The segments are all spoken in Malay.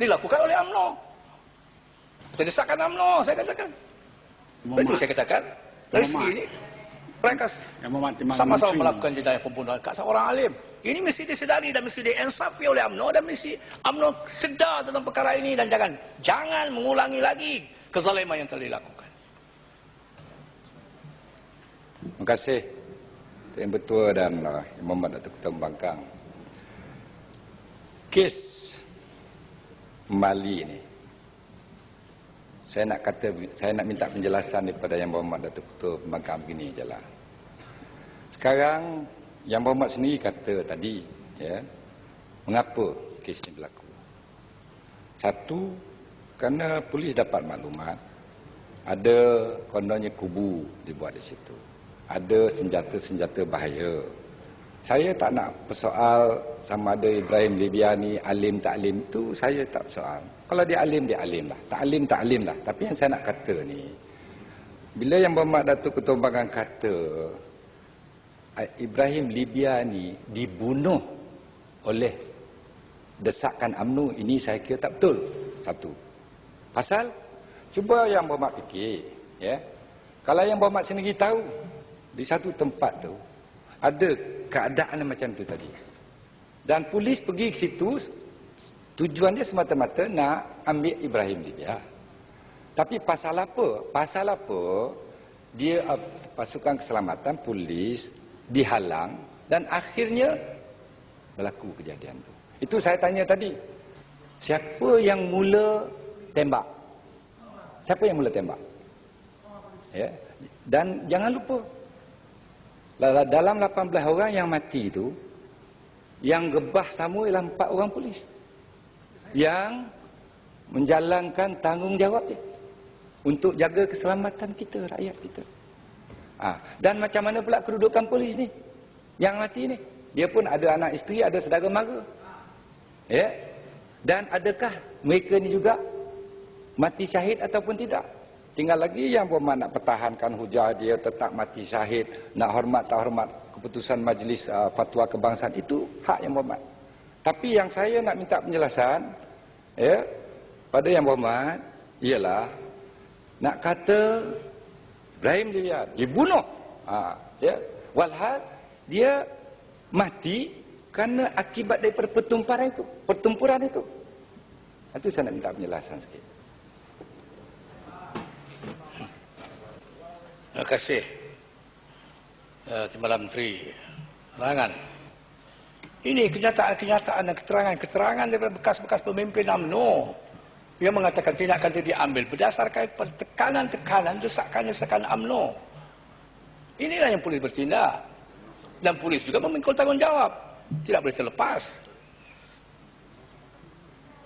dilakukan oleh UMNO. Saya desakkan UMNO, saya katakan. Itu saya katakan. Dari segi ini, mereka sama-sama melakukan jenayah pembunuhan kat seorang alim. Ini mesti disedari dan mesti diensafi oleh UMNO dan mesti UMNO sedar dalam perkara ini dan jangan jangan mengulangi lagi kezaliman yang telah dilakukan. Terima kasih Tuan Betua dan uh, Muhammad Datuk Ketua Bangkang. Kes Mali ini saya nak kata saya nak minta penjelasan daripada Yang Berhormat Datuk Ketua Bangkang begini jelah. Sekarang Yang Berhormat sendiri kata tadi ya mengapa kes ini berlaku. Satu kerana polis dapat maklumat ada kononnya kubu dibuat di situ ada senjata-senjata bahaya. Saya tak nak persoal sama ada Ibrahim Libiani alim tak alim tu saya tak persoal. Kalau dia alim dia alim lah. Tak alim tak alim lah. Tapi yang saya nak kata ni bila yang bermak Datuk Ketua Bangang kata Ibrahim Libiani dibunuh oleh desakan UMNO ini saya kira tak betul. Satu. Pasal cuba yang bermak fikir ya. Kalau yang bermak sendiri tahu di satu tempat tu ada keadaan macam tu tadi. Dan polis pergi ke situ tujuan dia semata-mata nak ambil Ibrahim dia tapi pasal apa? Pasal apa dia uh, pasukan keselamatan polis dihalang dan akhirnya berlaku kejadian tu. Itu saya tanya tadi. Siapa yang mula tembak? Siapa yang mula tembak? Ya. Dan jangan lupa dalam 18 orang yang mati itu yang gebah sama ialah 4 orang polis yang menjalankan tanggungjawab dia untuk jaga keselamatan kita rakyat kita. Ha. dan macam mana pula kedudukan polis ni? Yang mati ni dia pun ada anak isteri ada saudara mara. Ya? Dan adakah mereka ni juga mati syahid ataupun tidak Tinggal lagi yang bermak nak pertahankan hujah dia tetap mati syahid, nak hormat tak hormat keputusan majlis uh, fatwa kebangsaan itu hak yang bermak. Tapi yang saya nak minta penjelasan ya pada yang bermak ialah nak kata Ibrahim dia dibunuh. Ha, ya. Walhal dia mati kerana akibat daripada pertumpuran itu, pertempuran itu. Itu saya nak minta penjelasan sikit. Terima kasih. Uh, Timbalan Menteri Penerangan. Ini kenyataan-kenyataan dan keterangan-keterangan daripada bekas-bekas pemimpin UMNO yang mengatakan tindakan itu diambil berdasarkan tekanan-tekanan desakan-desakan UMNO. Inilah yang polis bertindak. Dan polis juga memikul tanggungjawab. Tidak boleh terlepas.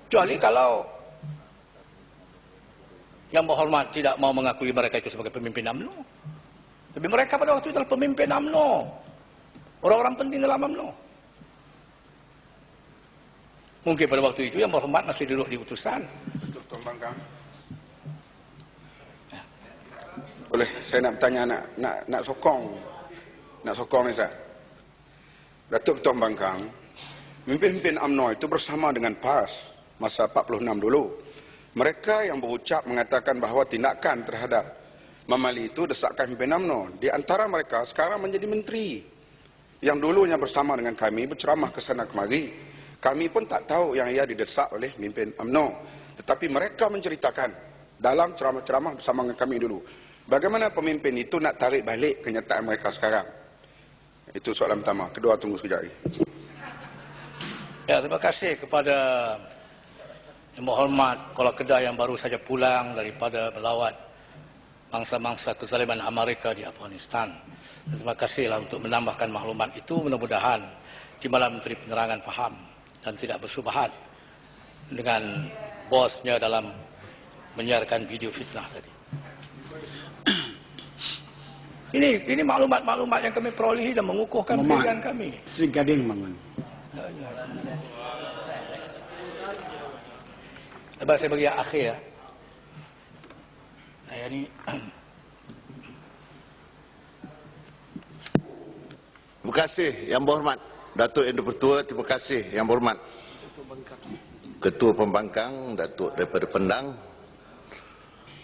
Kecuali kalau yang berhormat tidak mau mengakui mereka itu sebagai pemimpin UMNO. Tapi mereka pada waktu itu adalah pemimpin UMNO. Orang-orang penting dalam UMNO. Mungkin pada waktu itu yang berhormat masih duduk di utusan. Tuan Bangkang. Boleh, saya nak bertanya, nak, nak, nak sokong. Nak sokong ni, Ustaz. Datuk Ketua Bangkang, pemimpin UMNO itu bersama dengan PAS masa 46 dulu. Mereka yang berucap mengatakan bahawa tindakan terhadap Mamali itu desakan pimpin UMNO. Di antara mereka sekarang menjadi menteri. Yang dulunya bersama dengan kami berceramah ke sana kemari. Kami pun tak tahu yang ia didesak oleh pimpin UMNO. Tetapi mereka menceritakan dalam ceramah-ceramah bersama dengan kami dulu. Bagaimana pemimpin itu nak tarik balik kenyataan mereka sekarang? Itu soalan pertama. Kedua tunggu sekejap lagi. Ya, terima kasih kepada yang berhormat Kuala Kedah yang baru saja pulang daripada melawat bangsa-bangsa kezaliman Amerika di Afghanistan. Terima kasihlah untuk menambahkan maklumat itu. Mudah-mudahan Timbalan Menteri Penerangan faham dan tidak bersubahat dengan bosnya dalam menyiarkan video fitnah tadi. Ini ini maklumat-maklumat yang kami perolehi dan mengukuhkan pilihan kami. Sri Gading, Mangun. Lepas saya bagi yang akhir. Ya. Ni Terima kasih yang berhormat Datuk Yang Pertua, terima kasih yang berhormat Ketua Pembangkang, Datuk daripada Pendang,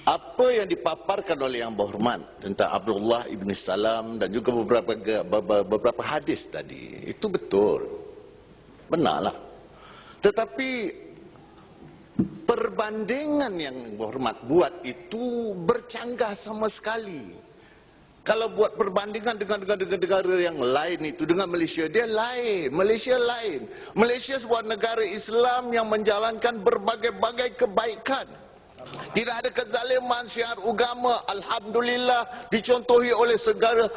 apa yang dipaparkan oleh Yang Berhormat tentang Abdullah Ibn Salam dan juga beberapa beberapa hadis tadi, itu betul. Benarlah. Tetapi perbandingan yang Berhormat buat itu bercanggah sama sekali. Kalau buat perbandingan dengan negara-negara yang lain itu dengan Malaysia, dia lain. Malaysia lain. Malaysia sebuah negara Islam yang menjalankan berbagai-bagai kebaikan. Tidak ada kezaliman syiar agama. Alhamdulillah dicontohi oleh segala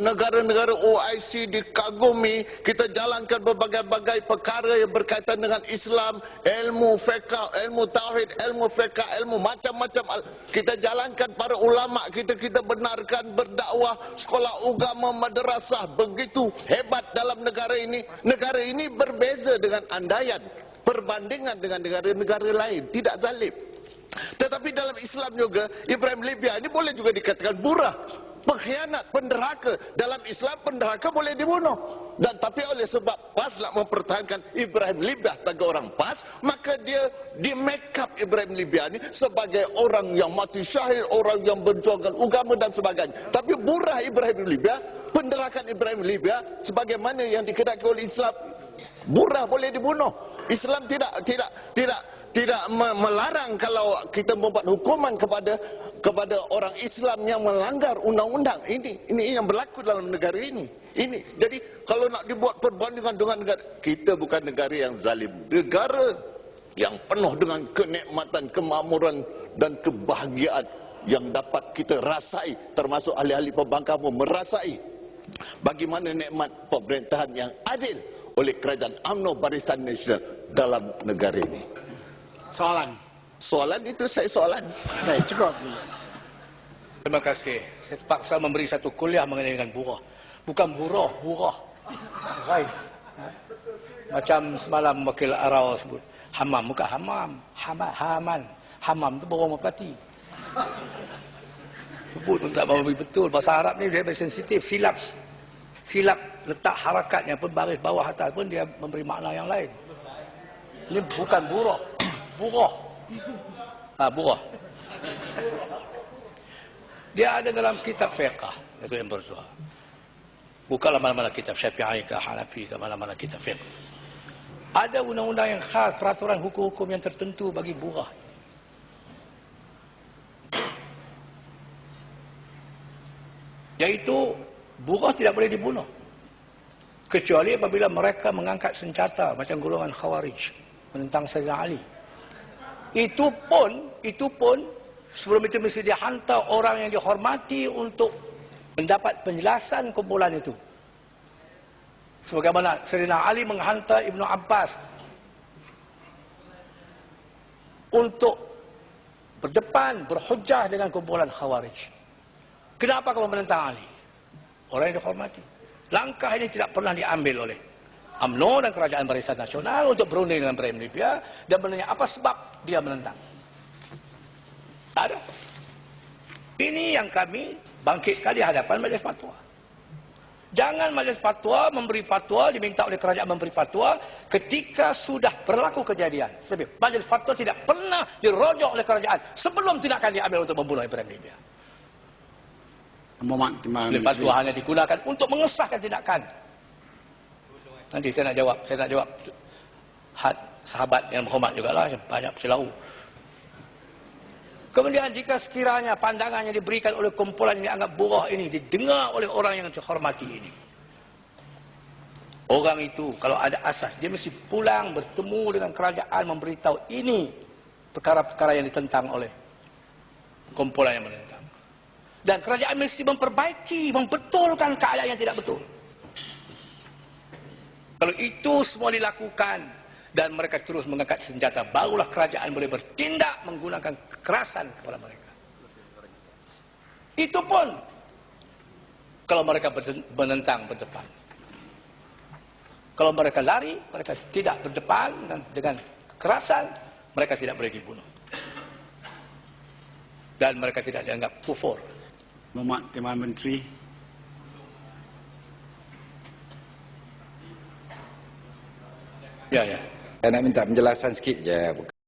negara-negara OIC dikagumi. Kita jalankan berbagai-bagai perkara yang berkaitan dengan Islam, ilmu fiqh, ilmu tauhid, ilmu fiqh, ilmu macam-macam. Kita jalankan para ulama kita kita benarkan berdakwah sekolah agama madrasah begitu hebat dalam negara ini. Negara ini berbeza dengan andaian perbandingan dengan negara-negara lain tidak zalim. Tetapi dalam Islam juga Ibrahim Libya ini boleh juga dikatakan burah, pengkhianat, penderaka. Dalam Islam penderaka boleh dibunuh. Dan tapi oleh sebab PAS nak mempertahankan Ibrahim Libya sebagai orang PAS, maka dia di make up Ibrahim Libya ini sebagai orang yang mati syahid, orang yang berjuangkan agama dan sebagainya. Tapi burah Ibrahim Libya, penderakan Ibrahim Libya sebagaimana yang dikedaki oleh Islam, burah boleh dibunuh. Islam tidak tidak tidak tidak melarang kalau kita membuat hukuman kepada kepada orang Islam yang melanggar undang-undang. Ini ini yang berlaku dalam negara ini. Ini jadi kalau nak dibuat perbandingan dengan negara kita bukan negara yang zalim. Negara yang penuh dengan kenikmatan kemakmuran dan kebahagiaan yang dapat kita rasai termasuk ahli-ahli pembangkang pun merasai bagaimana nikmat pemerintahan yang adil oleh kerajaan UMNO Barisan Nasional dalam negara ini soalan. Soalan itu saya soalan. Baik, cukup. Terima kasih. Saya terpaksa memberi satu kuliah mengenai dengan buruh. Bukan buruh, buruh. Baik. Macam semalam wakil Arau sebut. Hamam, bukan hamam. Hamam, haman. Hamam itu buruh merpati. Sebut pun tak bawa betul. Bahasa Arab ni dia sensitif. Silap. Silap letak harakatnya pun baris bawah atas pun dia memberi makna yang lain. Ini bukan buruh buruh. Ha, buruh. Dia ada dalam kitab fiqah. Itu yang berdoa. Bukanlah mana-mana kitab syafi'i ke hanafi ke mana-mana kitab fiqh. Ada undang-undang yang khas, peraturan hukum-hukum yang tertentu bagi buruh. Yaitu buruh tidak boleh dibunuh. Kecuali apabila mereka mengangkat senjata macam golongan khawarij menentang Sayyidina Ali. Itu pun, itu pun sebelum itu mesti dihantar orang yang dihormati untuk mendapat penjelasan kumpulan itu. Sebagaimana Serina Ali menghantar Ibnu Abbas untuk berdepan, berhujah dengan kumpulan Khawarij. Kenapa kamu menentang Ali? Orang yang dihormati. Langkah ini tidak pernah diambil oleh UMNO dan Kerajaan Barisan Nasional untuk berunding dengan Ibrahim Libya dan menanya apa sebab dia menentang. Ada. Ini yang kami bangkitkan di hadapan Majlis Fatwa. Jangan Majlis Fatwa memberi fatwa, diminta oleh kerajaan memberi fatwa ketika sudah berlaku kejadian. Tapi Majlis Fatwa tidak pernah dirojok oleh kerajaan sebelum tindakan diambil untuk membunuh Ibrahim Libya. Majlis Fatwa hanya digunakan untuk mengesahkan tindakan. Nanti saya nak jawab, saya nak jawab. Had sahabat yang berhormat juga lah, banyak selalu. Kemudian jika sekiranya pandangan yang diberikan oleh kumpulan yang dianggap burah ini didengar oleh orang yang dihormati ini. Orang itu kalau ada asas dia mesti pulang bertemu dengan kerajaan memberitahu ini perkara-perkara yang ditentang oleh kumpulan yang menentang. Dan kerajaan mesti memperbaiki, membetulkan keadaan yang tidak betul. Kalau itu semua dilakukan dan mereka terus mengangkat senjata, barulah kerajaan boleh bertindak menggunakan kekerasan kepada mereka. Itu pun kalau mereka menentang berdepan. Kalau mereka lari, mereka tidak berdepan dan dengan kekerasan, mereka tidak boleh dibunuh. Dan mereka tidak dianggap kufur. Muhammad Timah Menteri Ya, ya. Saya nak minta penjelasan sikit je.